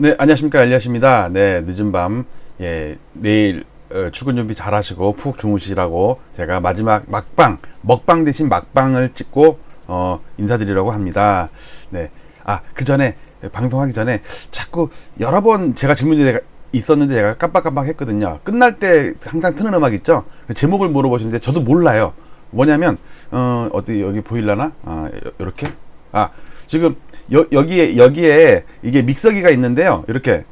네, 안녕하십니까. 엘리아십니다. 네, 늦은 밤, 예, 내일 어, 출근 준비 잘 하시고 푹 주무시라고 제가 마지막 막방, 먹방 대신 막방을 찍고 어, 인사드리려고 합니다. 네. 아, 그 전에, 방송하기 전에 자꾸 여러 번 제가 질문이 있었는데 제가 깜빡깜빡 했거든요. 끝날 때 항상 트는 음악 있죠? 그 제목을 물어보시는데 저도 몰라요. 뭐냐면, 어, 어디, 여기 보일라나? 아, 이렇게? 아, 지금 여, 여기에, 여기에 이게 믹서기가 있는데요. 이렇게.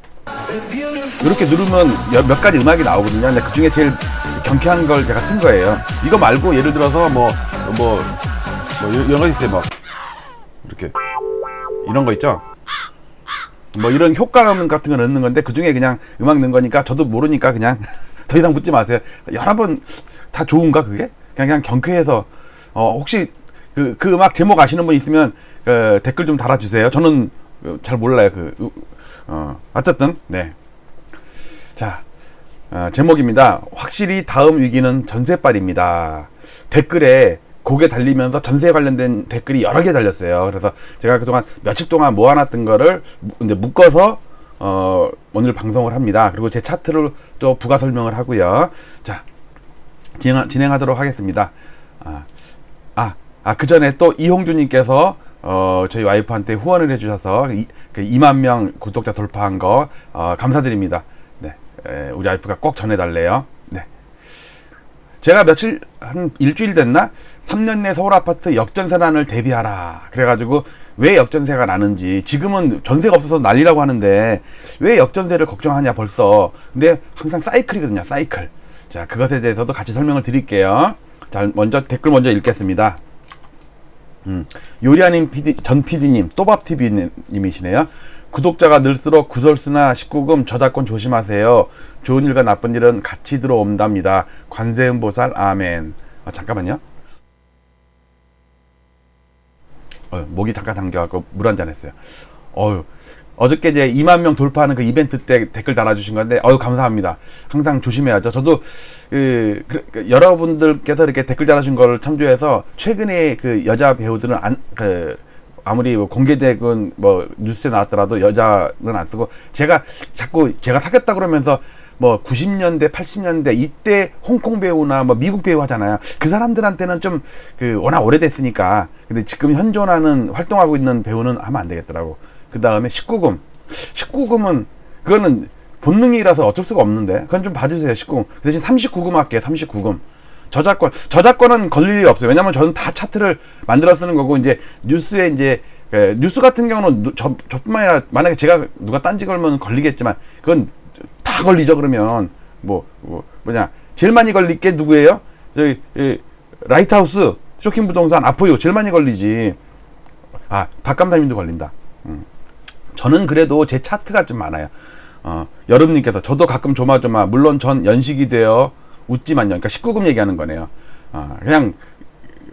이렇게 누르면 몇, 몇 가지 음악이 나오거든요. 근데 그 중에 제일 경쾌한 걸 제가 튼 거예요. 이거 말고 예를 들어서 뭐, 뭐, 뭐, 이런 거 있어요. 뭐, 이렇게. 이런 거 있죠? 뭐 이런 효과음 같은 거 넣는 건데 그 중에 그냥 음악 넣은 거니까 저도 모르니까 그냥 더 이상 묻지 마세요. 여러분 다 좋은가 그게? 그냥 그냥 경쾌해서 어 혹시 그, 그 음악 제목 아시는 분 있으면 그 댓글 좀 달아주세요. 저는 어, 잘 몰라요. 그 어, 어쨌든 네. 자 어, 제목입니다. 확실히 다음 위기는 전세빨입니다. 댓글에 곡에 달리면서 전세 관련된 댓글이 여러 개 달렸어요. 그래서 제가 그동안 며칠 동안 모아놨던 거를 무- 이제 묶어서 어, 오늘 방송을 합니다. 그리고 제 차트를 또 부가 설명을 하고요. 자, 진행, 진행하도록 하겠습니다. 아, 아, 아, 그 전에 또 이홍주님께서 어, 저희 와이프한테 후원을 해주셔서 이, 그 2만 명 구독자 돌파한 거 어, 감사드립니다. 네, 에, 우리 와이프가 꼭 전해달래요. 네. 제가 며칠 한 일주일 됐나 3년 내 서울 아파트 역전세난을 대비하라 그래가지고 왜 역전세가 나는지 지금은 전세가 없어서 난리라고 하는데 왜 역전세를 걱정하냐 벌써 근데 항상 사이클이거든요 사이클 자 그것에 대해서도 같이 설명을 드릴게요 자 먼저 댓글 먼저 읽겠습니다 음, 요리아님 PD, 전 PD님, 또밥TV님이시네요. 구독자가 늘수록 구설수나 19금 저작권 조심하세요. 좋은 일과 나쁜 일은 같이 들어온답니다. 관세음보살 아멘. 아, 잠깐만요. 어, 목이 잠깐 잠겨갖고 물 한 잔 했어요. 어유 어저께 이제 2만 명 돌파하는 그 이벤트 때 댓글 달아주신 건데, 어유 감사합니다. 항상 조심해야죠. 저도 그, 그, 그 여러분들께서 이렇게 댓글 달아주신 걸 참조해서 최근에 그 여자 배우들은 안, 그 아무리 뭐 공개되건 뭐 뉴스에 나왔더라도 여자는 안 쓰고 제가 자꾸 제가 사귀었다 그러면서 뭐 90년대, 80년대 이때 홍콩 배우나 뭐 미국 배우 하잖아요. 그 사람들한테는 좀 그 워낙 오래됐으니까. 근데 지금 현존하는 활동하고 있는 배우는 하면 안 되겠더라고. 그 다음에 19금. 19금은 그거는 본능이라서 어쩔 수가 없는데 그건 좀 봐주세요 19금. 그 대신 39금 할게요 39금. 저작권 저작권은 걸릴 일이 없어요. 왜냐면 저는 다 차트를 만들어 쓰는 거고 이제 뉴스에 이제 에, 뉴스 같은 경우는 누- 저, 저뿐만 아니라 만약에 제가 누가 딴지 걸면 걸리겠지만 그건 다 걸리죠 그러면. 뭐, 뭐 뭐냐. 제일 많이 걸릴 게 누구예요? 저기 이, 라이트하우스 쇼킹 부동산 아포요. 제일 많이 걸리지. 아 박감사님도 걸린다. 음. 저는 그래도 제 차트가 좀 많아요. 어, 여름님께서 저도 가끔 조마조마 물론 전 연식이 되어 웃지만요. 그러니까 19금 얘기하는 거네요. 어, 그냥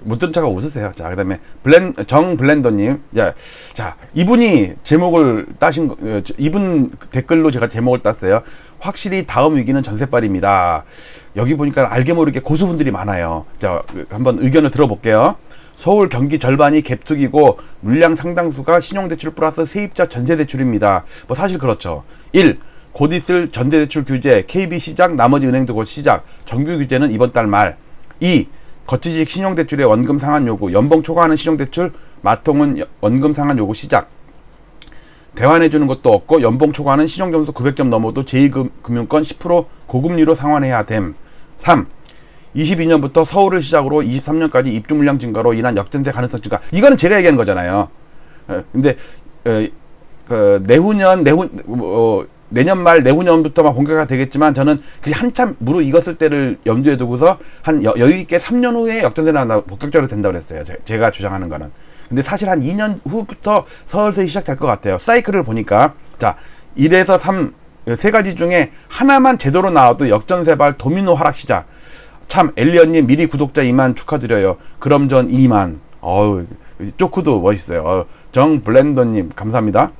못 들은 척하고 웃으세요. 자, 그다음에 블렌 정 블렌더님, 야, 자 이분이 제목을 따신 거, 어, 저- 이분 댓글로 제가 제목을 땄어요. 확실히 다음 위기는 전세빨입니다. 여기 보니까 알게 모르게 고수분들이 많아요. 자, 그, 한번 의견을 들어볼게요. 서울 경기 절반이 갭투기고 물량 상당수가 신용대출 플러스 세입자 전세대출입니다. 뭐 사실 그렇죠. 1. 곧 있을 전세대출 규제, KB 시작, 나머지 은행도 곧 시작. 정규 규제는 이번 달 말. 2. 거치직 신용대출의 원금 상환 요구, 연봉 초과하는 신용대출, 마통은 여- 원금 상환 요구 시작. 대환해 주는 것도 없고 연봉 초과하는 신용점수 900점 넘어도 제2금융권 10% 고금리로 상환해야 됨. 3. 22년부터 서울을 시작으로 23년까지 입주 물량 증가로 인한 역전세 가능성 증가. 이거는 제가 얘기하는 거잖아요. 어, 근데 어, 그 내후년 내후 어, 내년 말 내후년부터만 본격화 되겠지만 저는 그게 한참 무르익었을 때를 염두에 두고서 한 여, 유 있게 3년 후에 역전세 나온다 본격적으로 된다고 그랬어요. 제- 제가 주장하는 거는. 근데 사실 한 2년 후부터 서울세 시작될 것 같아요. 사이클을 보니까 자 1에서 3 세 가지 중에 하나만 제대로 나와도 역전세발 도미노 하락 시작. 참 엘리언님 미리 구독자 2만 축하드려요. 그럼 전 2만. 어우 쪼크도 멋있어요. 어, 정 블렌더님 감사합니다.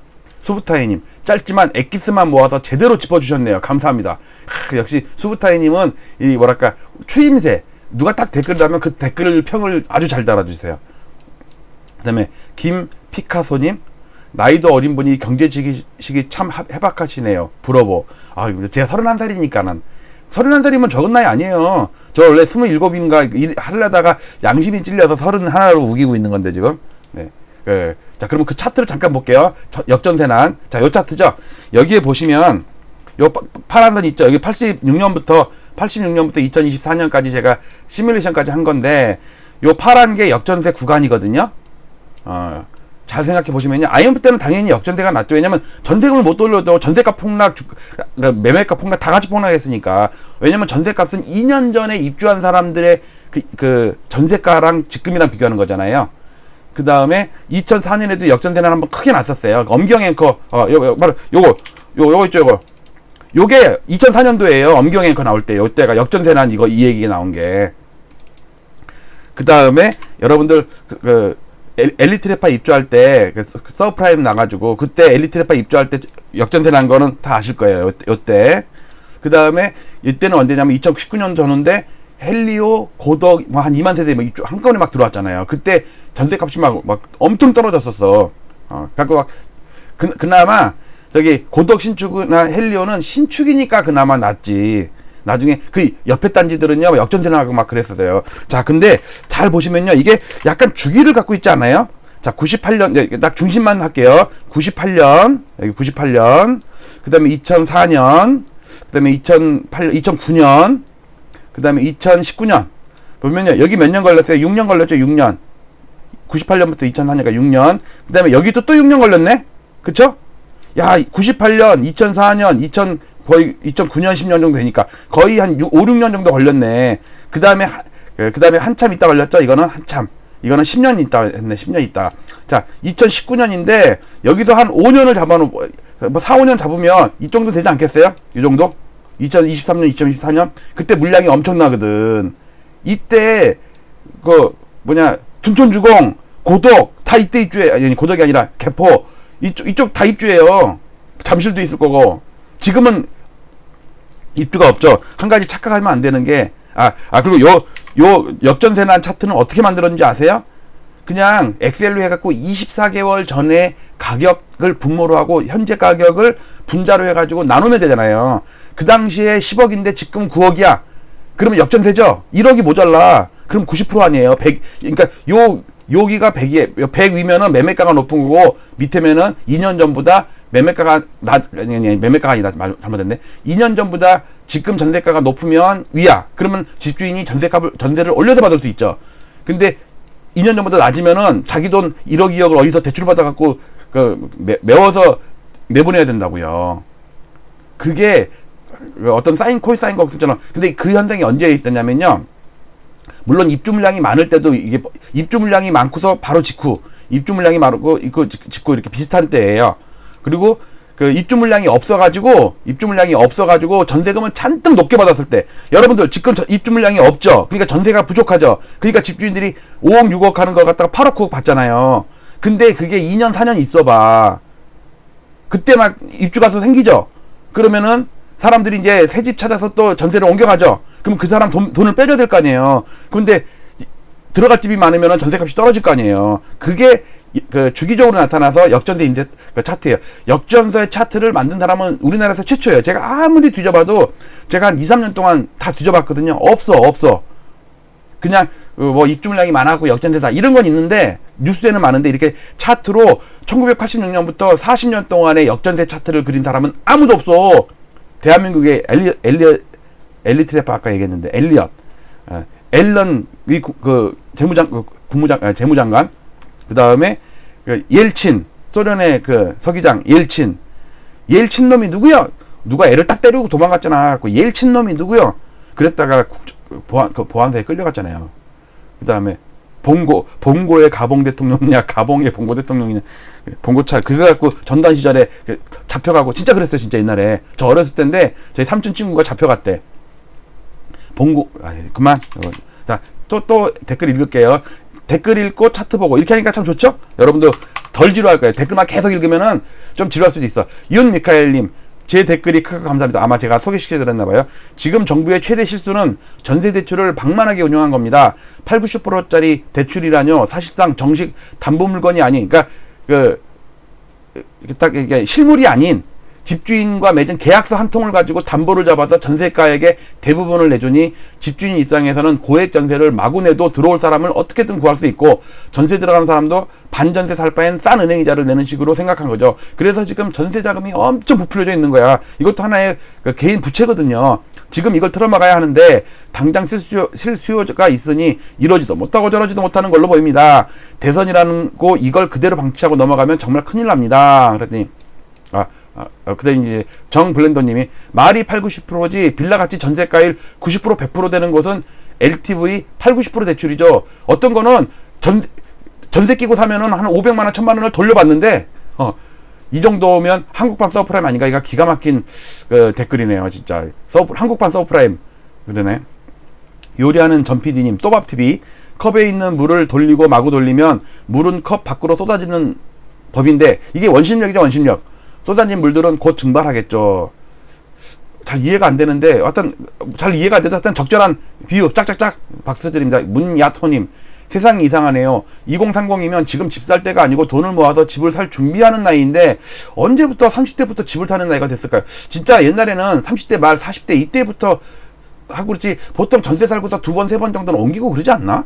수부타이님 짧지만 엑기스만 모아서 제대로 짚어주셨네요. 감사합니다. 하, 역시 수부타이님은 이 뭐랄까 추임새 누가 딱 댓글 달면 그 댓글 평을 아주 잘 달아주세요. 그다음에 김 피카소님 나이도 어린 분이 경제지식이 참 하- 해박하시네요. 부러워. 아, 제가 31살이니까는. 31살이면 적은 나이 아니에요. 저 원래 27인가 일 하려다가 양심이 찔려서 31로 우기고 있는 건데, 지금. 네. 예. 자, 그러면 그 차트를 잠깐 볼게요. 저- 역전세난. 자, 요 차트죠. 여기에 보시면, 요 파- 파란 선 있죠. 여기 86년부터, 86년부터 2024년까지 제가 시뮬레이션까지 한 건데, 요 파란 게 역전세 구간이거든요. 어, 잘 생각해 보시면요. IMF 때는 당연히 역전세가 났죠. 왜냐면 전세금을 못 돌려도 전세값 폭락, 주, 그러니까 매매값 폭락 다 같이 폭락했으니까. 왜냐면 전세값은 2년 전에 입주한 사람들의 그, 그 전세가랑 지금이랑 비교하는 거잖아요. 그 다음에 2004년에도 역전세는 한번 크게 났었어요. 엄경 앵커, 어, 요, 요, 바로 요거, 요, 요거 있죠, 요거. 요게 2004년도에요. 엄경 앵커 나올 때, 요때가 역전세 난 이거 이 얘기가 나온 게. 그 다음에 여러분들 그, 그 엘- 엘리트레파 입주할 때그 서프라임 나가지고 그때 엘리트레파 입주할 때 역전세 난 거는 다 아실 거예요. 요때. 그 다음에 이때는 언제냐면 2019년 전후인데 헬리오 고덕 뭐 한 2만 세대 막 입주 한꺼번에 막 들어왔잖아요. 그때 전세값이 막, 막 엄청 떨어졌었어. 어, 그래갖고 막 그, 그나마 저기 고덕 신축이나 헬리오는 신축이니까 그나마 낫지. 나중에 그 옆에 단지들은요 역전세 나가고 막 그랬었어요. 자, 근데 잘 보시면요 이게 약간 주기를 갖고 있지 않아요? 자, 98년 네, 딱 중심만 할게요. 98년 여기 98년 그다음에 2004년 그다음에 2008 2009년 그다음에 2019년 보면요 여기 몇 년 걸렸어요? 6년 걸렸죠? 6년 98년부터 2004년까지 6년 그다음에 여기도 또 6년 걸렸네. 그쵸? 야, 98년, 2004년, 2000 거의 2009년 10년 정도 되니까 거의 한 6, 5, 6년 정도 걸렸네. 그 다음에 하- 그 그다음에 한참 있다 걸렸죠. 이거는 한참. 이거는 10년 있다 했네. 10년 있다. 자, 2019년인데 여기서 한 5년을 잡아 놓고 뭐 4, 5년 잡으면 이 정도 되지 않겠어요? 이 정도? 2023년, 2024년 그때 물량이 엄청나거든. 이때 그 뭐냐 둔촌주공 고덕 다 이때 입주해 아니 고덕이 아니라 개포 이쪽 이쪽 다 입주해요 잠실도 있을 거고 지금은 입주가 없죠 한 가지 착각하면 안 되는 게 아 아 그리고 요 요 역전세난 차트는 어떻게 만들었는지 아세요? 그냥 엑셀로 해갖고 24개월 전에 가격을 분모로 하고 현재 가격을 분자로 해가지고 나누면 되잖아요. 그 당시에 10억인데 지금 9억이야. 그러면 역전되죠? 1억이 모자라. 그럼 90% 아니에요. 100, 그러니까 요, 여기가 100이에, 100 위면은 매매가가 높은 거고, 밑에면은 2년 전보다 매매가가 낮, 아니, 아니, 매매가가 아니다. 말, 잘못했네. 2년 전보다 지금 전세가가 높으면 위야. 그러면 집주인이 전세값을, 전세를 올려서 받을 수 있죠. 근데 2년 전보다 낮으면은 자기 돈 1억, 2억을 어디서 대출 받아 갖고, 그, 매, 메워서 내보내야 된다고요. 그게 그 어떤 사인 코이 사인 거 없었잖아. 근데 그 현상이 언제 있었냐면요. 물론 입주 물량이 많을 때도 이게 입주 물량이 많고서 바로 직후 입주 물량이 많고 이거 직후 이렇게 비슷한 때예요. 그리고 그 입주 물량이 없어가지고 입주 물량이 없어가지고 전세금은 잔뜩 높게 받았을 때 여러분들 지금 저- 입주 물량이 없죠. 그러니까 전세가 부족하죠. 그러니까 집주인들이 5억 6억 하는 거 갖다가 8억 9억 받잖아요. 근데 그게 2년 4년 있어봐. 그때 막 입주 가서 생기죠. 그러면은 사람들이 이제 새 집 찾아서 또 전세를 옮겨가죠. 그럼 그 사람 돈, 돈을 빼줘야 될 거 아니에요. 근데 이- 들어갈 집이 많으면 전세값이 떨어질 거 아니에요. 그게 이- 그 주기적으로 나타나서 역전세 인데 그 차트예요. 역전세 차트를 만든 사람은 우리나라에서 최초예요. 제가 아무리 뒤져봐도 제가 한 2, 3년 동안 다 뒤져봤거든요. 없어, 없어. 그냥 어, 뭐 입주 물량이 많아고 역전세다 이런 건 있는데 뉴스에는 많은데 이렇게 차트로 1986년부터 40년 동안의 역전세 차트를 그린 사람은 아무도 없어. 대한민국의 엘리 엘리 엘리트레파 아까 얘기했는데 엘리엇, 이 구- 그 재무장 그 국무장 아, 재무장관 그 다음에 그 옐친 소련의 그 서기장 옐친 옐친 놈이 누구야? 누가 애를 딱 때리고 도망갔잖아. 그 옐친 놈이 누구요? 그랬다가 국- 보안 그 보안사에 끌려갔잖아요. 그 다음에 봉고 봉고의 가봉 대통령이냐 가봉의 봉고 대통령이냐 봉고차 그거 갖고 전단 시절에 그 잡혀가고 진짜 그랬어요 진짜 옛날에 저 어렸을 때인데 저희 삼촌 친구가 잡혀갔대 봉고 아니 그만 자또 또 댓글 읽을게요 댓글 읽고 차트 보고 이렇게 하니까 참 좋죠 여러분도 덜 지루할 거예요 댓글만 계속 읽으면은 좀 지루할 수도 있어 윤 미카엘님 제 댓글이 크게 감사합니다. 아마 제가 소개시켜드렸나 봐요. 지금 정부의 최대 실수는 전세 대출을 방만하게 운영한 겁니다. 8, 90%짜리 대출이라뇨. 사실상 정식 담보 물건이 아닌, 그러니까 그 딱 이게 실물이 아닌 집주인과 맺은 계약서 한 통을 가지고 담보를 잡아서 전세가액의 대부분을 내주니 집주인 입장에서는 고액 전세를 마구 내도 들어올 사람을 어떻게든 구할 수 있고 전세 들어가는 사람도 반전세 살 바엔 싼 은행 이자를 내는 식으로 생각한 거죠. 그래서 지금 전세 자금이 엄청 부풀려져 있는 거야. 이것도 하나의 그 개인 부채거든요. 지금 이걸 틀어막아야 하는데 당장 실수요, 실수요가 있으니 이러지도 못하고 저러지도 못하는 걸로 보입니다. 대선이라는 거 이걸 그대로 방치하고 넘어가면 정말 큰일 납니다. 그랬더니 아, 아, 아 그다음 이제 정 블렌더님이 말이 8, 90%지 빌라 같이 전세가일 90% 100% 되는 곳은 LTV 8, 90% 대출이죠. 어떤 거는 전 전세 끼고 사면은 한 500만 원, 1000만 원을 돌려받는데 어, 이 정도면 한국판 서브프라임 아닌가? 이가 기가 막힌 그 댓글이네요, 진짜. 서브, 한국판 서브프라임 그러네. 요리하는 전 PD님 또밥TV 컵에 있는 물을 돌리고 마구 돌리면 물은 컵 밖으로 쏟아지는 법인데 이게 원심력이죠, 원심력. 쏟아진 물들은 곧 증발하겠죠. 잘 이해가 안 되는데 어떤 잘 이해가 안 돼서 어떤 적절한 비유 짝짝짝 박수 드립니다. 문야토님 세상이 이상하네요. 2030이면 지금 집 살 때가 아니고 돈을 모아서 집을 살 준비하는 나이인데 언제부터 30대부터 집을 사는 나이가 됐을까요? 진짜 옛날에는 30대 말 40대 이때부터 하고 그렇지 보통 전세 살고서 두 번 세 번 정도는 옮기고 그러지 않나?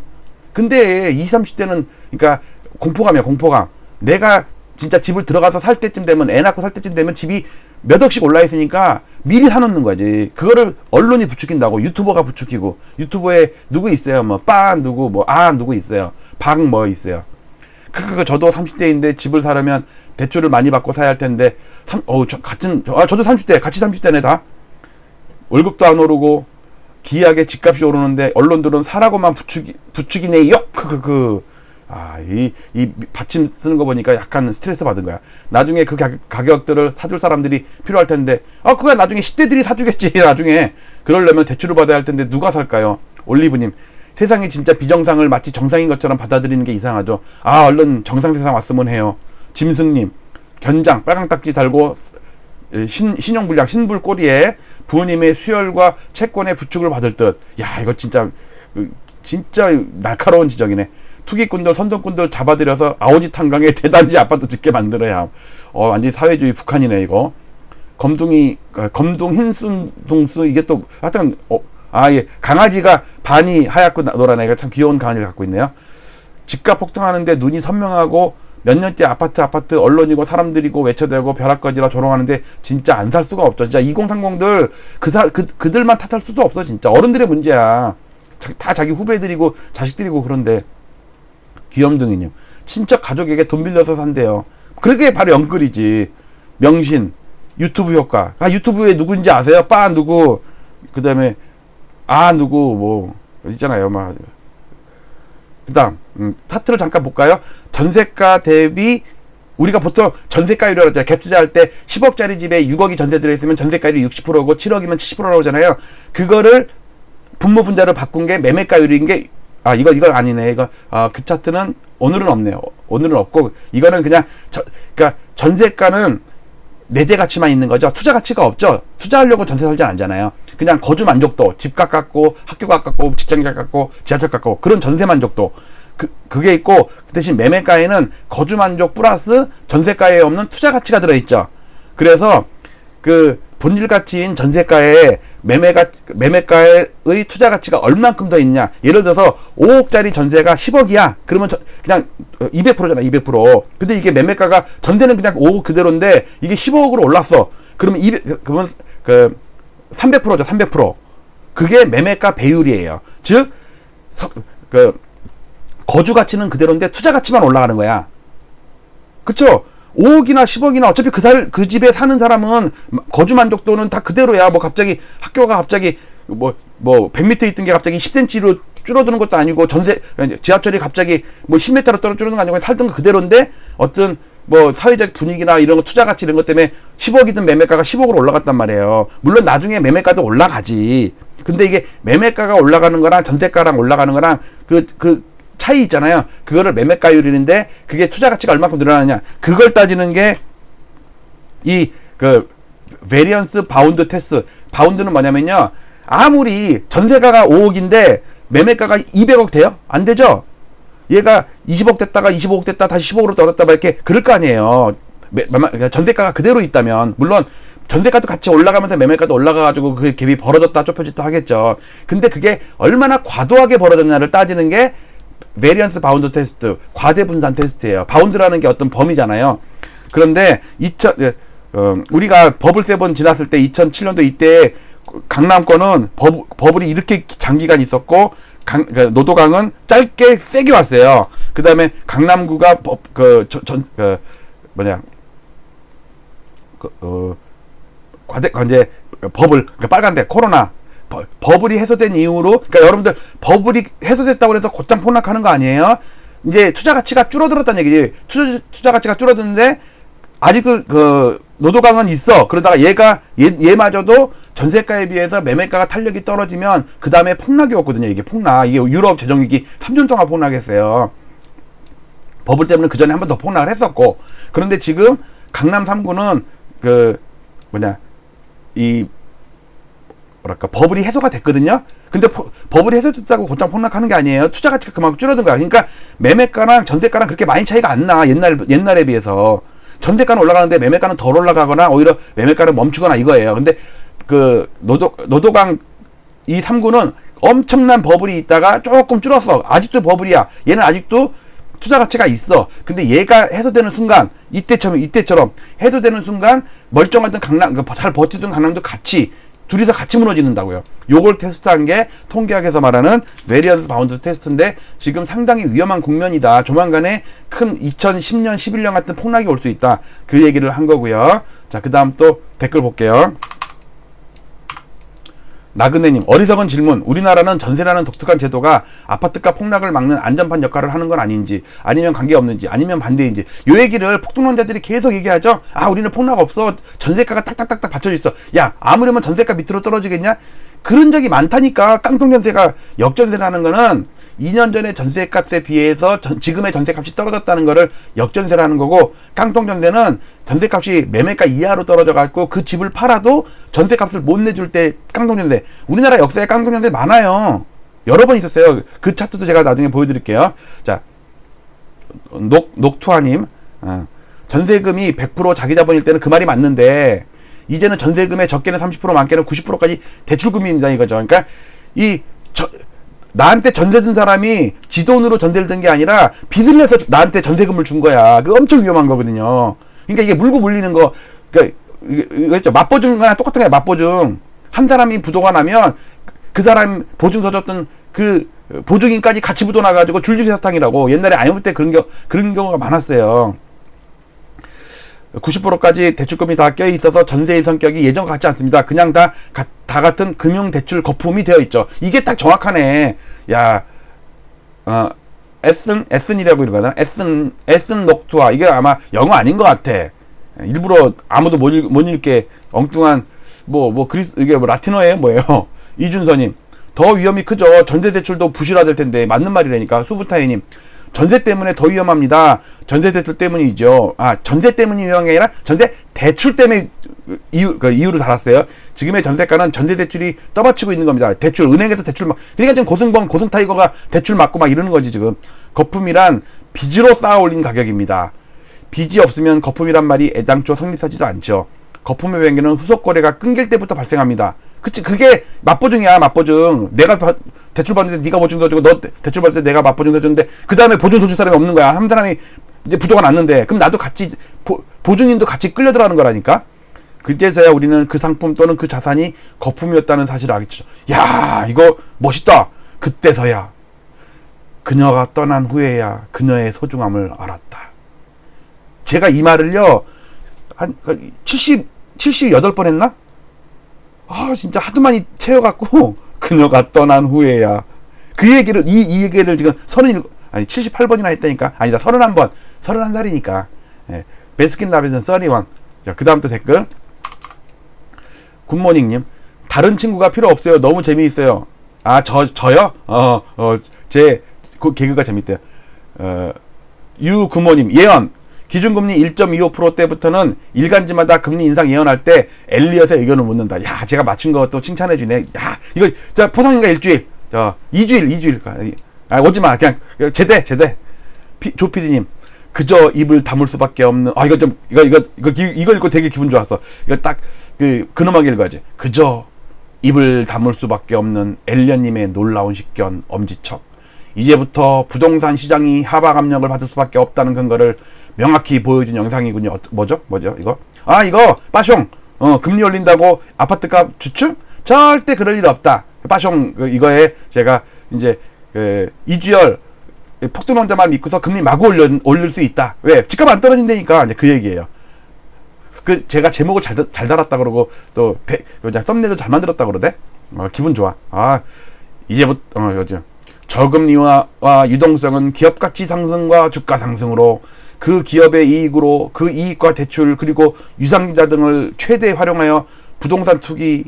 근데 20, 30대는 그러니까 공포감이야 공포감. 내가 진짜 집을 들어가서 살 때쯤 되면 애 낳고 살 때쯤 되면 집이 몇 억씩 올라 있으니까 미리 사놓는 거지. 그거를 언론이 부추긴다고 유튜버가 부추기고 유튜브에 누구 있어요? 뭐빠 누구 뭐 아 누구 있어요? 박 뭐 있어요? 그, 그 저도 30대인데 집을 사려면 대출을 많이 받고 사야 할 텐데 삼, 어, 저 같은 저, 아, 저도 30대 같이 30대네 다. 월급도 안 오르고 기하게 집값이 오르는데 언론들은 사라고만 부추기 부추기네요. 그그 그, 그. 아, 이, 이 받침 쓰는 거 보니까 약간 스트레스 받은 거야. 나중에 그 가격, 들을 사줄 사람들이 필요할 텐데, 아, 그거 나중에 10대들이 사주겠지, 나중에. 그러려면 대출을 받아야 할 텐데, 누가 살까요? 올리브님, 세상이 진짜 비정상을 마치 정상인 것처럼 받아들이는 게 이상하죠. 아, 얼른 정상 세상 왔으면 해요. 짐승님, 견장, 빨강 딱지 달고, 신, 신용불량, 신불 꼬리에 부모님의 수혈과 채권의 부축을 받을 듯. 야, 이거 진짜, 그, 진짜 날카로운 지적이네. 투기꾼들, 선정꾼들 잡아들여서 아오지 탄강에 대단지 아파트 짓게 만들어야. 어, 완전히 사회주의 북한이네, 이거. 검둥이, 어, 검둥 흰순둥수, 이게 또, 하여튼, 어, 아, 예. 강아지가 반이 하얗고 노란 애가 참 귀여운 강아지를 갖고 있네요. 집값 폭등하는데 눈이 선명하고 몇 년째 아파트 아파트 언론이고 사람들이고 외쳐대고 벼락거지라 조롱하는데 진짜 안 살 수가 없죠. 진짜 2030들 그, 사, 그 그들만 탓할 수도 없어 진짜 어른들의 문제야. 자, 다 자기 후배들이고 자식들이고 그런데 귀염둥이님. 친척 가족에게 돈 빌려서 산대요. 그러게 바로 영끌이지. 명신, 유튜브 효과. 아, 유튜브에 누군지 아세요? 빠 누구, 그 다음에, 아, 누구, 뭐, 있잖아요. 막. 그 다음, 음, 차트를 잠깐 볼까요? 전세가 대비, 우리가 보통 전세가율이라고 하잖아요. 갭 투자 할 때 10억짜리 집에 6억이 전세 들어있으면 전세가율이 60%고 7억이면 70%라고 하잖아요. 그거를 분모 분자로 바꾼 게 매매가율인 게 아, 이거, 이거 아니네. 이거, 아, 그 차트는 오늘은 없네요. 오늘은 없고, 이거는 그냥, 저, 그니까 전세가는 내재 가치만 있는 거죠. 투자 가치가 없죠. 투자하려고 전세 살지 않잖아요. 그냥 거주 만족도, 집 가깝고, 학교 가깝고, 직장 가깝고, 지하철 가깝고, 그런 전세 만족도. 그, 그게 있고, 그 대신 매매가에는 거주 만족 플러스 전세가에 없는 투자 가치가 들어있죠. 그래서, 그, 본질 가치인 전세가에 매매가 매매가의 투자 가치가 얼만큼 더 있냐? 예를 들어서 5억짜리 전세가 10억이야. 그러면 저, 그냥 200%잖아, 200%. 근데 이게 매매가가 전세는 그냥 5억 그대로인데 이게 15억으로 올랐어. 그러면 200 그러면 그 300%죠, 300%. 그게 매매가 배율이에요. 즉, 서, 그 거주 가치는 그대로인데 투자 가치만 올라가는 거야. 그쵸? 5억이나 10억이나 어차피 그, 살, 그 집에 사는 사람은 거주 만족도는 다 그대로야. 뭐 갑자기 학교가 갑자기 뭐, 뭐 100m 있던 게 갑자기 10cm로 줄어드는 것도 아니고 전세, 지하철이 갑자기 뭐 10m로 떨어지는 거 아니고 살던 거 그대로인데 어떤 뭐 사회적 분위기나 이런 거 투자 가치 이런 것 때문에 10억이든 매매가가 10억으로 올라갔단 말이에요. 물론 나중에 매매가도 올라가지. 근데 이게 매매가가 올라가는 거랑 전세가랑 올라가는 거랑 그, 그, 차이 있잖아요. 그거를 매매가율인데 그게 투자 가치가 얼마큼 늘어나느냐. 그걸 따지는 게 이 그 베리언스 바운드 테스트. 바운드는 뭐냐면요. 아무리 전세가가 5억인데 매매가가 200억 돼요? 안 되죠? 얘가 20억 됐다가 25억 됐다 다시 15억으로 떨었다 막 이렇게 그럴 거 아니에요. 그러니까 전세가가 그대로 있다면 물론 전세가도 같이 올라가면서 매매가도 올라가가지고 그 갭이 벌어졌다 좁혀졌다 하겠죠. 근데 그게 얼마나 과도하게 벌어졌냐를 따지는 게 베리언스 바운드 테스트, 과대 분산 테스트예요. 바운드라는 게 어떤 범위잖아요. 그런데 2000 예, 어, 우리가 버블 세번 지났을 때 2007년도 이때 강남권은 버, 버블이 이렇게 장기간 있었고 강, 그 노도강은 짧게 세게 왔어요. 그 다음에 강남구가 버, 그, 저, 전, 그, 뭐냐, 그, 어, 과대, 이제 버블, 그러니까 빨간데 코로나, 버, 버블이 해소된 이후로, 그러니까 여러분들 버블이 해소됐다고 해서 곧장 폭락하는 거 아니에요? 이제 투자 가치가 줄어들었다는 얘기지. 투자, 투자 가치가 줄어드는데 아직도 그 노도강은 있어. 그러다가 얘가 얘 얘마저도 전세가에 비해서 매매가가 탄력이 떨어지면 그 다음에 폭락이 왔거든요. 이게 폭락. 이게 유럽 재정위기 3년 동안 폭락했어요. 버블 때문에 그 전에 한 번 더 폭락을 했었고. 그런데 지금 강남 3구는 그 뭐냐 이 뭐랄까 버블이 해소가 됐거든요. 근데 포- 버블이 해소됐다고 곧장 폭락하는 게 아니에요. 투자 가치가 그만큼 줄어든 거야. 그러니까 매매가랑 전세가랑 그렇게 많이 차이가 안 나. 옛날 옛날에 비해서 전세가는 올라가는데 매매가는 덜 올라가거나 오히려 매매가는 멈추거나 이거예요. 근데 그 노도 노도강 이 3구는 엄청난 버블이 있다가 조금 줄었어. 아직도 버블이야. 얘는 아직도 투자 가치가 있어. 근데 얘가 해소되는 순간 이때처럼 이때처럼 해소되는 순간 멀쩡하던 강남 그잘 버티던 강남도 같이 둘이서 같이 무너지는다고요. 요걸 테스트한 게 통계학에서 말하는 베리언스 바운드 테스트인데 지금 상당히 위험한 국면이다. 조만간에 큰 2010년, 11년 같은 폭락이 올 수 있다. 그 얘기를 한 거고요. 자, 그 다음 또 댓글 볼게요. 나그네님 어리석은 질문. 우리나라는 전세라는 독특한 제도가 아파트값 폭락을 막는 안전판 역할을 하는 건 아닌지 아니면 관계없는지 아니면 반대인지. 요 얘기를 폭등론자들이 계속 얘기하죠? 아 우리는 폭락 없어. 전세가가 딱딱딱딱 받쳐져 있어. 야 아무려면 전세가 밑으로 떨어지겠냐? 그런 적이 많다니까. 깡통전세가 역전세라는 거는 2년 전에 전세값에 비해서 전- 지금의 전세값이 떨어졌다는 거를 역전세라는 거고 깡통전세는 전세값이 매매가 이하로 떨어져 갖고 그 집을 팔아도 전세값을 못 내줄 때 깡통전세. 우리나라 역사에 깡통전세 많아요. 여러 번 있었어요. 그 차트도 제가 나중에 보여드릴게요. 자 녹, 녹투아님. 어, 전세금이 100% 자기 자본일 때는 그 말이 맞는데 이제는 전세금의 적게는 30% 많게는 90%까지 대출금입니다 이거죠. 그러니까 이 저, 나한테 전세 든 사람이 지 돈으로 전세를 든 게 아니라 빚을 내서 나한테 전세금을 준 거야. 그 엄청 위험한 거거든요. 그러니까 이게 물고 물리는 거, 그러니까 이게 이거죠. 맞보증 거랑 똑같은 거야. 맞보증. 한 사람이 부도가 나면 그 사람 보증서 줬던 그 보증인까지 같이 부도 나가지고 줄줄이 사탕이라고 옛날에 IMF 때 그런 겨 그런 경우가 많았어요. 90%까지 대출금이 다 껴 있어서 전세의 성격이 예전 같지 않습니다. 그냥 다, 가- 다 같은 금융 대출 거품이 되어 있죠. 이게 딱 정확하네. 야, 어, 에슨, 에슨이라고 이러거든. 에슨, 에슨 녹투아. 이게 아마 영어 아닌 것 같아. 일부러 아무도 못, 읽, 못 읽게 엉뚱한, 뭐, 뭐, 그리스, 이게 뭐 라틴어예요? 뭐예요? 이준서님. 더 위험이 크죠. 전세 대출도 부실화될 텐데. 맞는 말이라니까. 수부타이님. 전세 때문에 더 위험합니다. 전세 대출 때문이죠. 아, 전세 때문이 위험한 게 아니라 전세 대출 때문에 이유, 그 이유를 달았어요. 지금의 전세가는 전세 대출이 떠받치고 있는 겁니다. 대출, 은행에서 대출 막, 그러니까 지금 고승범, 고승타이거가 대출 맞고 막 이러는 거지, 지금. 거품이란 빚으로 쌓아 올린 가격입니다. 빚이 없으면 거품이란 말이 애당초 성립하지도 않죠. 거품의 변경은 후속 거래가 끊길 때부터 발생합니다. 그치 그게 맞보증이야 맞보증. 내가 바- 대출 받는데 네가 보증 서주고 너 대- 대출 받을 때 내가 맞보증 서주는데 그 다음에 보증 서줄 사람이 없는 거야. 한 사람이 이제 부도가 났는데 그럼 나도 같이 보, 보증인도 같이 끌려 들어가는 거라니까? 그때서야 우리는 그 상품 또는 그 자산이 거품이었다는 사실을 알겠죠 야 이거 멋있다. 그때서야 그녀가 떠난 후에야 그녀의 소중함을 알았다. 제가 이 말을요 한 70, 78번 했나? 아 진짜 하도 많이 채워갖고 그녀가 떠난 후에야. 그 얘기를 이, 이 얘기를 지금 37 아니 78번이나 했다니까. 아니다 31번. 31살이니까. 예. 베스킨 라빈슨 31 자, 그 다음 또 댓글. 굿모닝님. 다른 친구가 필요 없어요. 너무 재미있어요. 아 저 저요? 어어제 그 개그가 재밌대요. 어유 굿모님 예언 기준금리 1.25% 때부터는 일간지마다 금리 인상 예언할 때 엘리엇의 의견을 묻는다. 야, 제가 맞춘 것도 칭찬해 주네. 야, 이거 자 포상인가 일주일, 저 2주일, 2주일. 아, 오지 마. 그냥 제대, 제대. 피, 조피디님. 그저 입을 다물 수밖에 없는 아 이거 좀 이거 이거 이거 기- 이거 읽고 되게 기분 좋았어. 이거 딱 그 근엄하게 읽어야지. 그저 입을 다물 수밖에 없는 엘리언 님의 놀라운 식견 엄지척. 이제부터 부동산 시장이 하방 압력을 받을 수밖에 없다는 근거를 명확히 보여준 영상이군요. 어, 뭐죠? 뭐죠? 이거? 아 이거 빠숑. 어 금리 올린다고 아파트값 주춤? 절대 그럴 일 없다. 빠숑 그 이거에 제가 이제 그 이주열 폭도명자만 믿고서 금리 마구 올려, 올릴 수 있다. 왜? 집값 안 떨어진다니까 이제 그 얘기예요. 그 제가 제목을 잘, 다- 잘 달았다 그러고 또 배, 썸네일도 잘 만들었다 그러대. 어, 기분 좋아. 아 이제부터 어, 요즘 저금리와 와 유동성은 기업 가치 상승과 주가 상승으로 그 기업의 이익으로 그 이익과 대출 그리고 유상자 등을 최대 활용하여 부동산 투기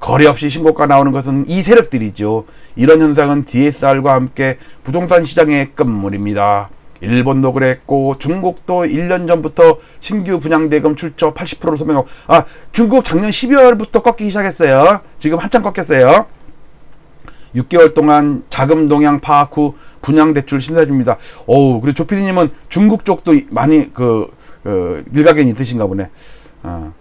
거래 없이 신고가 나오는 것은 이 세력들이죠. 이런 현상은 DSR과 함께 부동산 시장의 끝물입니다. 일본도 그랬고 중국도 1년 전부터 신규 분양대금 출처 80%를 소명하고 아 중국 작년 12월부터 꺾이기 시작했어요. 지금 한참 꺾였어요. 6개월 동안 자금 동향 파악 후 분양 대출 심사 중입니다. 어우, 그리고 조피디님은 중국 쪽도 이- 많이 그, 그 일가견이 있으신가 보네. 어.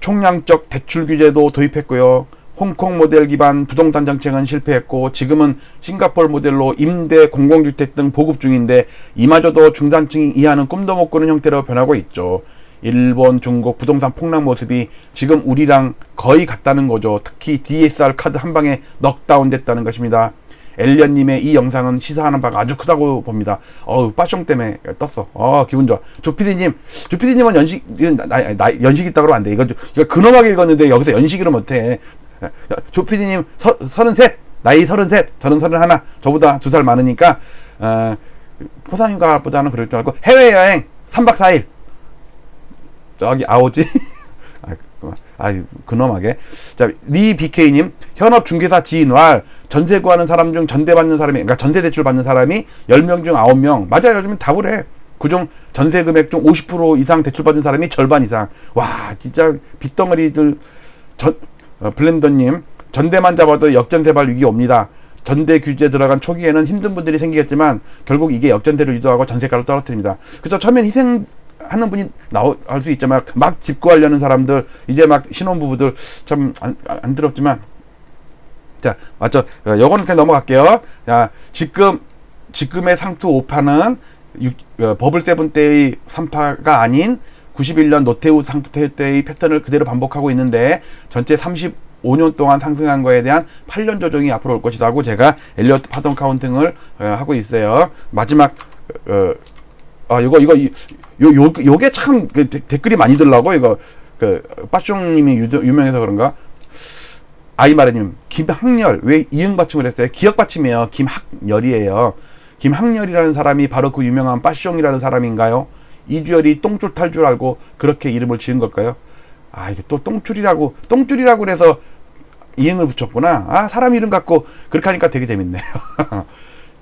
총량적 대출 규제도 도입했고요. 홍콩 모델 기반 부동산 정책은 실패했고 지금은 싱가포르 모델로 임대 공공주택 등 보급 중인데 이마저도 중산층이 이해하는 꿈도 못 꾸는 형태로 변하고 있죠. 일본, 중국 부동산 폭락 모습이 지금 우리랑 거의 같다는 거죠. 특히 DSR 카드 한 방에 넉다운 됐다는 것입니다. 엘리언님의 이 영상은 시사하는 바가 아주 크다고 봅니다. 어우, 빠숑 때문에 떴어. 어, 기분 좋아. 조피디님, 조피디님은 연식, 연식 있다 그러면 안 돼. 이거, 좀- 이거 근엄하게 읽었는데 여기서 연식으로 못해. 조피디님, 서, 서른셋, 나이 서른셋, 저는 서른하나, 저보다 두 살 많으니까, 어, 포상휴가보다는 그럴 줄 알고, 해외여행 3박 4일. 저기 아오지? 아. 아이, 근엄하게. 자, 리 BK님, 현업 중개사 지인 왈, 전세 구하는 사람 중 전대 받는 사람이, 그러니까 전세 대출 받는 사람이 10명 중 9명. 맞아요. 요즘은 다 그래. 그중 전세 금액 중 50% 이상 대출 받은 사람이 절반 이상. 와, 진짜 빚덩어리들, 전, 어, 블렌더님, 전대만 잡아도 역전세발 위기 옵니다. 전대 규제 들어간 초기에는 힘든 분들이 생기겠지만 결국 이게 역전세를 유도하고 전세가를 떨어뜨립니다. 그래서 처음엔 희생 하는 분이 나올 수 있지만 막 집 구하려는 사람들 이제 막 신혼부부들 참 안, 안쓰럽지만 자 맞죠? 어, 요거는 그냥 넘어갈게요. 자 지금 지금의 상투 5파는 어, 버블 세븐 때의 3파가 아닌 91년 노태우 상태 때의 패턴을 그대로 반복하고 있는데 전체 35년 동안 상승한 거에 대한 8년 조정이 앞으로 올 것이다 하고 제가 엘리어트 파동 카운팅을 어, 하고 있어요. 마지막 어, 아 요거 이거 이- 요, 요 요게 참 그, 데- 댓글이 많이 들라고 이거 그 빠숑님이 유, 유명해서 그런가 아이마르님 김학렬 왜 이응 받침을 했어요? 기억 받침이에요. 김학렬이에요. 김학렬이라는 사람이 바로 그 유명한 빠숑이라는 사람인가요? 이주열이 똥줄 탈 줄 알고 그렇게 이름을 지은 걸까요? 아 이게 또 똥줄이라고 똥줄이라고 그래서 이응을 붙였구나. 아 사람 이름 갖고 그렇게 하니까 되게 재밌네요.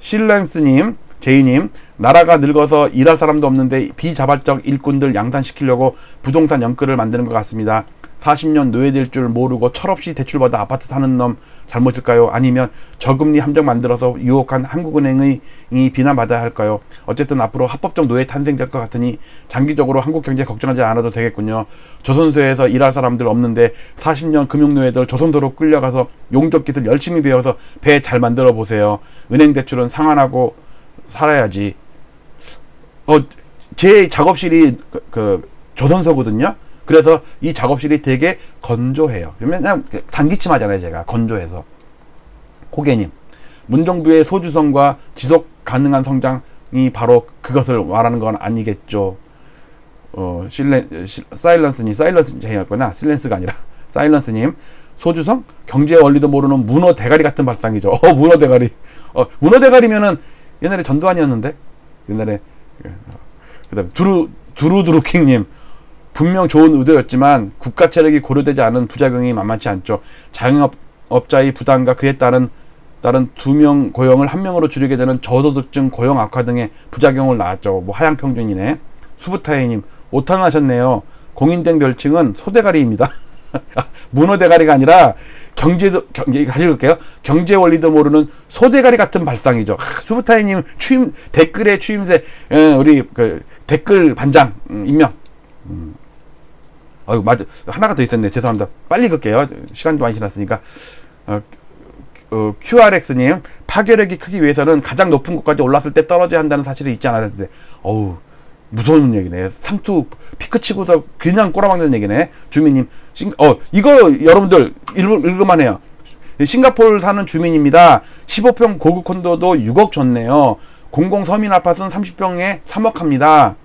실렌스님, 제이님, 나라가 늙어서 일할 사람도 없는데 비자발적 일꾼들 양산시키려고 부동산 연끌을 만드는 것 같습니다. 40년 노예될 줄 모르고 철없이 대출받아 아파트 사는 놈 잘못일까요? 아니면 저금리 함정 만들어서 유혹한 한국은행의 이 비난받아야 할까요? 어쨌든 앞으로 합법적 노예 탄생될 것 같으니 장기적으로 한국 경제 걱정하지 않아도 되겠군요. 조선소에서 일할 사람들 없는데 40년 금융노예들 조선소로 끌려가서 용접 기술 열심히 배워서 배 잘 만들어 보세요. 은행 대출은 상환하고 살아야지. 어, 제 작업실이 그, 그 조선소거든요. 그래서 이 작업실이 되게 건조해요. 그냥 단기침 하잖아요, 제가. 건조해서. 고객님, 문정부의 소주성과 지속 가능한 성장이 바로 그것을 말하는 건 아니겠죠. 어, 실렌, 시, 사일런스님, 사일런스 제였구나. 실렌스가 아니라. 사일런스님, 소주성? 경제 원리도 모르는 문어 대가리 같은 발상이죠. 어, 문어 대가리. 어, 문어 대가리면은 옛날에 전두환이었는데? 옛날에. 그 다음에 두루, 두루두루킹님. 분명 좋은 의도였지만 국가 체력이 고려되지 않은 부작용이 만만치 않죠. 자영업자의 부담과 그에 따른 따른 두 명 고용을 한 명으로 줄이게 되는 저소득층 고용 악화 등의 부작용을 낳았죠. 뭐 하향 평준이네. 수부타이님 오탄하셨네요. 공인된 별칭은 소대가리입니다. 문어 대가리가 아니라 경제도 경제 다시 볼게요. 경제 원리도 모르는 소대가리 같은 발상이죠. 아, 수부타이님 추임 댓글에 추임새 예, 우리 그 댓글 반장 음, 임명. 음. 어유 맞아 하나가 더 있었네 죄송합니다 빨리 긋게요 시간도 많이 지났으니까 어, 어, QRX님 파괴력이 크기 위해서는 가장 높은 곳까지 올랐을 때 떨어져야 한다는 사실을 잊지 않았는데 어우 무서운 얘기네. 상투 피크 치고서 그냥 꼬라박는 얘기네. 주민님. 싱, 어 이거 여러분들 읽, 읽을만 해요. 싱가포르 사는 주민입니다. 15평 고급 콘도도 6억 줬네요. 공공 서민 아파트는 30평에 3억 합니다.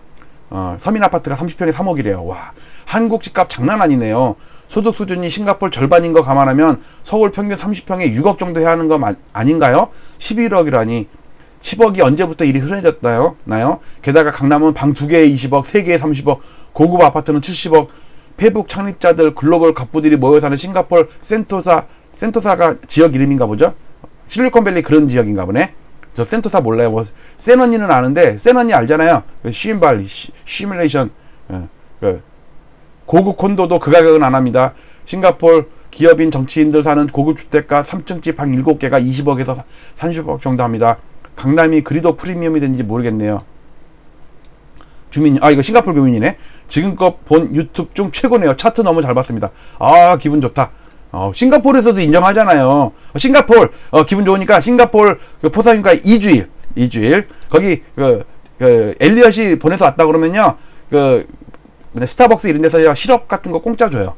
어, 서민 아파트가 30평에 3억이래요. 와 한국 집값 장난 아니네요. 소득 수준이 싱가포르 절반인 거 감안하면 서울 평균 30평에 6억 정도 해야 하는 거 마- 아닌가요? 11억이라니 10억이 언제부터 일이 흔해졌나요? 나요? 게다가 강남은 방 두 개에 20억, 세 개에 30억, 고급 아파트는 70억, 페북 창립자들, 글로벌 갑부들이 모여 사는 싱가포르 센토사, 센토사가 지역 이름인가 보죠? 실리콘밸리 그런 지역인가 보네. 저 센토사 몰라요. 뭐, 센 언니는 아는데, 센 언니 알잖아요. 그 시임발리, 시- 시뮬레이션, 어, 그, 고급 콘도도 그 가격은 안 합니다. 싱가폴 기업인 정치인들 사는 고급 주택가 3층 집 방 7개가 20억에서 30억 정도 합니다. 강남이 그리도 프리미엄이 되는지 모르겠네요. 주민, 아, 이거 싱가폴 교민이네. 지금껏 본 유튜브 중 최고네요. 차트 너무 잘 봤습니다. 아, 기분 좋다. 어, 싱가포르에서도 인정하잖아요. 어, 싱가폴, 어, 기분 좋으니까 싱가폴 그 포사인가 2주일, 2주일. 거기, 그, 그, 엘리엇이 보내서 왔다 그러면요. 그, 스타벅스 이런 데서 시럽 같은 거 공짜 줘요.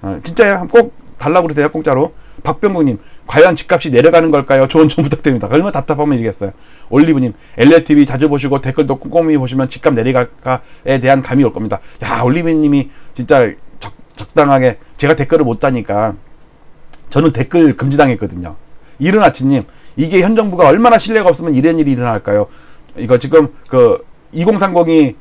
어, 진짜요? 꼭 달라고 그러세요, 공짜로. 박병국님, 과연 집값이 내려가는 걸까요? 조언 좀 부탁드립니다. 얼마나 답답하면 이러겠어요. 올리브님, 엘리어TV 자주 보시고 댓글도 꼼꼼히 보시면 집값 내려갈까에 대한 감이 올 겁니다. 야, 올리브님이 진짜 적, 적당하게 제가 댓글을 못 다니까 저는 댓글 금지당했거든요. 이른 아침님, 이게 현 정부가 얼마나 신뢰가 없으면 이런 일이 일어날까요? 이거 지금 그 2030이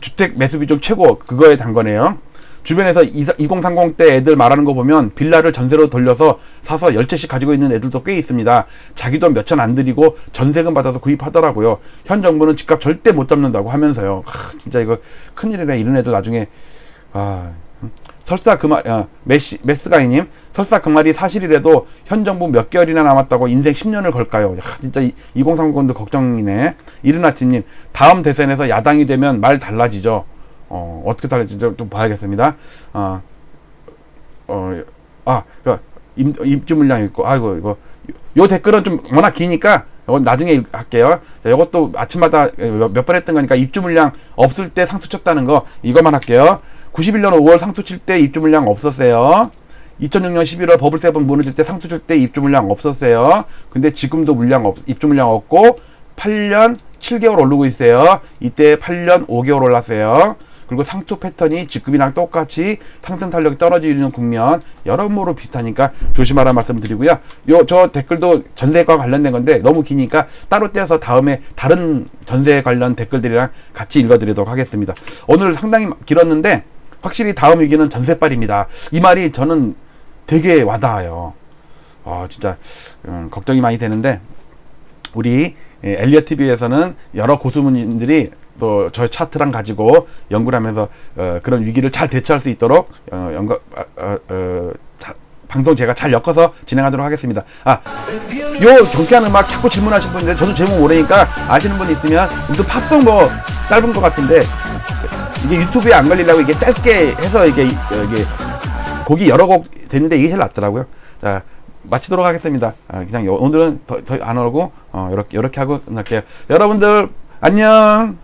주택 매수 비중 최고 그거에 단 거네요. 주변에서 2030 때 애들 말하는 거 보면 빌라를 전세로 돌려서 사서 열 채씩 가지고 있는 애들도 꽤 있습니다. 자기 돈 몇 천 안 들이고 전세금 받아서 구입하더라고요. 현 정부는 집값 절대 못 잡는다고 하면서요. 하, 진짜 이거 큰일이네. 이런 애들 나중에 아 음. 설사 그 말, 어, 메시, 메스가이님, 설사 그 말이 사실이라도 현 정부 몇 개월이나 남았다고 인생 10년을 걸까요? 야, 진짜 2030도 걱정이네. 이른 아침님, 다음 대선에서 야당이 되면 말 달라지죠. 어, 어떻게 달라지죠? 좀 봐야겠습니다. 어, 어, 아, 그, 입, 입주 물량 있고, 아이고, 이거, 요 댓글은 좀 워낙 기니까, 이건 나중에 읽- 할게요. 자, 이것도 아침마다 몇 번 했던 거니까 입주 물량 없을 때 상투 쳤다는 거, 이것만 할게요. 91년 5월 상투 칠 때 입주 물량 없었어요. 2006년 11월 버블 세븐 무너질 때 상투 칠 때 입주 물량 없었어요. 근데 지금도 물량 없, 입주 물량 없고 8년 7개월 오르고 있어요. 이때 8년 5개월 올랐어요. 그리고 상투 패턴이 지금이랑 똑같이 상승 탄력이 떨어지는 국면 여러모로 비슷하니까 조심하라 말씀 드리고요. 요 저 댓글도 전세과 관련된 건데 너무 기니까 따로 떼서 다음에 다른 전세 관련 댓글들이랑 같이 읽어드리도록 하겠습니다. 오늘 상당히 길었는데 확실히 다음 위기는 전세빨입니다. 이 말이 저는 되게 와닿아요. 아 진짜 음, 걱정이 많이 되는데 우리 예, 엘리어 TV에서는 여러 고수분들이 또 저희 차트랑 가지고 연구를 하면서 어, 그런 위기를 잘 대처할 수 있도록 어, 연구 아, 어, 어, 자, 방송 제가 잘 엮어서 진행하도록 하겠습니다. 아, 요 경쾌한 음악 자꾸 질문하시는 분인데 저도 제목 모르니까 아시는 분 있으면 또 팝송 뭐 짧은 것 같은데 이게 유튜브에 안 걸리려고 이게 짧게 해서 이게 이게 곡이 여러 곡 됐는데 이게 제일 낫더라고요. 자 마치도록 하겠습니다. 아, 그냥 요- 오늘은 더안 하고 어, 이렇게 이렇게 하고 끝날게요. 여러분들 안녕.